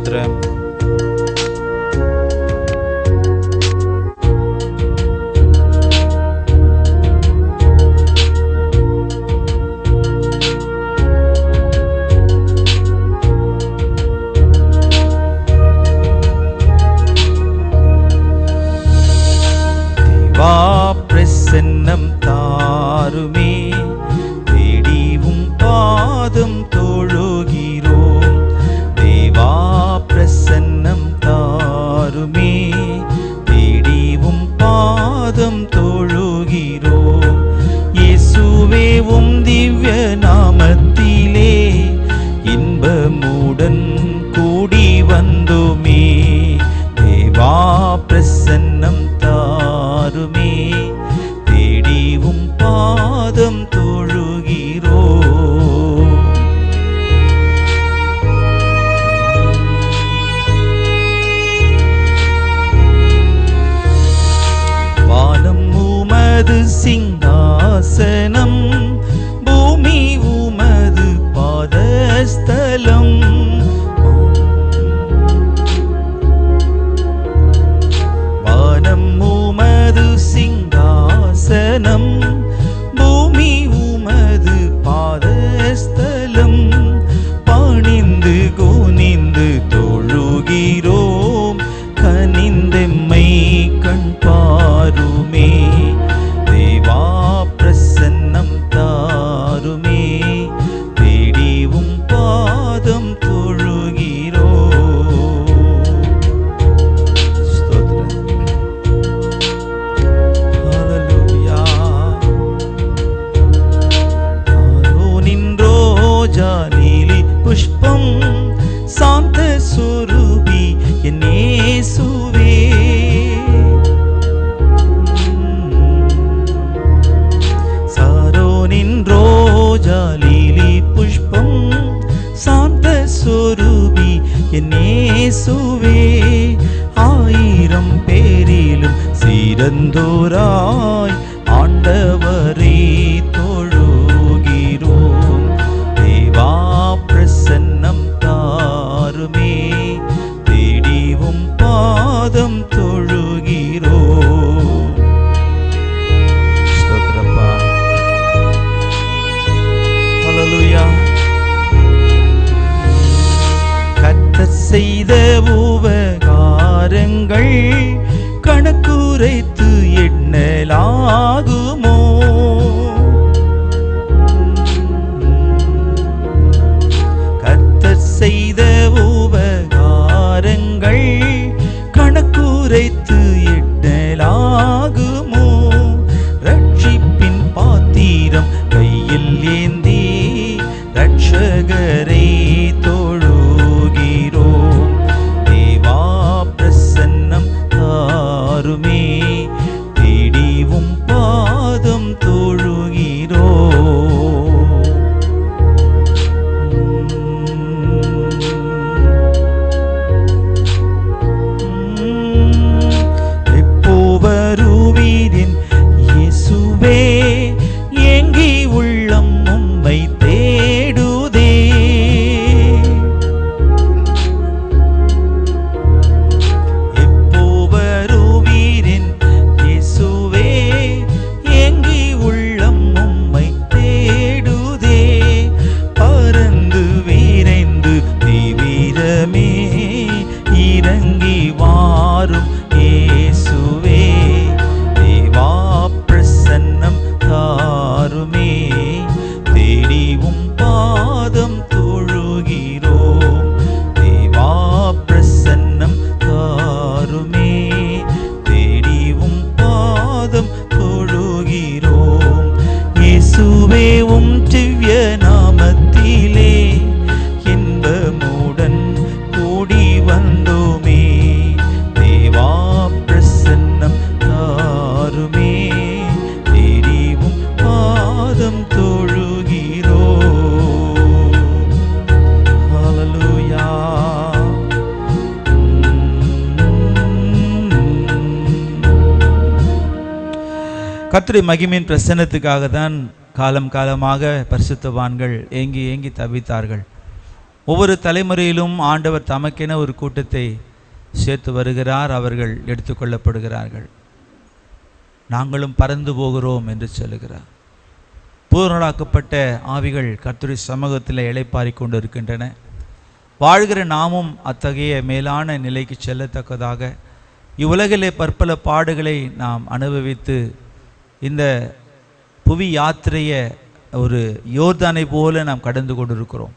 3 இயேசுவே உம் திவ்ய நாமத்திலே இன்பமுடன் கூடி வந்துமே. தேவா பிரசன்னம் தாருமே. tâm இயேசுவே ஆயிரம் பேரிலும் சிறந்தோராய் ஆண்டவரே தொழுகிறோம். தேவா பிரசன்னம் தாருமே தேடிவும் பாதம் தோ கணங்கள் கணக்குரைத்து எண்ணலாகுமோ? கர்த்தர் செய்த உபகாரங்கள் கணக்குரைத்து கத்துடைய மகிமின் பிரசன்னத்துக்காக தான் காலம் காலமாக பரிசுத்தவான்கள் ஏங்கி ஏங்கி தவித்தார்கள். ஒவ்வொரு தலைமுறையிலும் ஆண்டவர் தமக்கென ஒரு கூட்டத்தை சேர்த்து வருகிறார் அவர்கள் எடுத்துக்கொள்ளப்படுகிறார்கள் நாங்களும் பறந்து போகிறோம் என்று சொல்லுகிறார். பூரணாக்கப்பட்ட ஆவிகள் கத்துரி சமூகத்தில் இலைப்பாரி கொண்டு இருக்கின்றன வாழ்கிற நாமும் அத்தகைய மேலான நிலைக்கு செல்லத்தக்கதாக இவ்வுலகிலே பற்பல பாடுகளை நாம் அனுபவித்து இந்த புவி யாத்திரையை ஒரு யோர்தானை போல நாம் கடந்து கொண்டிருக்கிறோம்.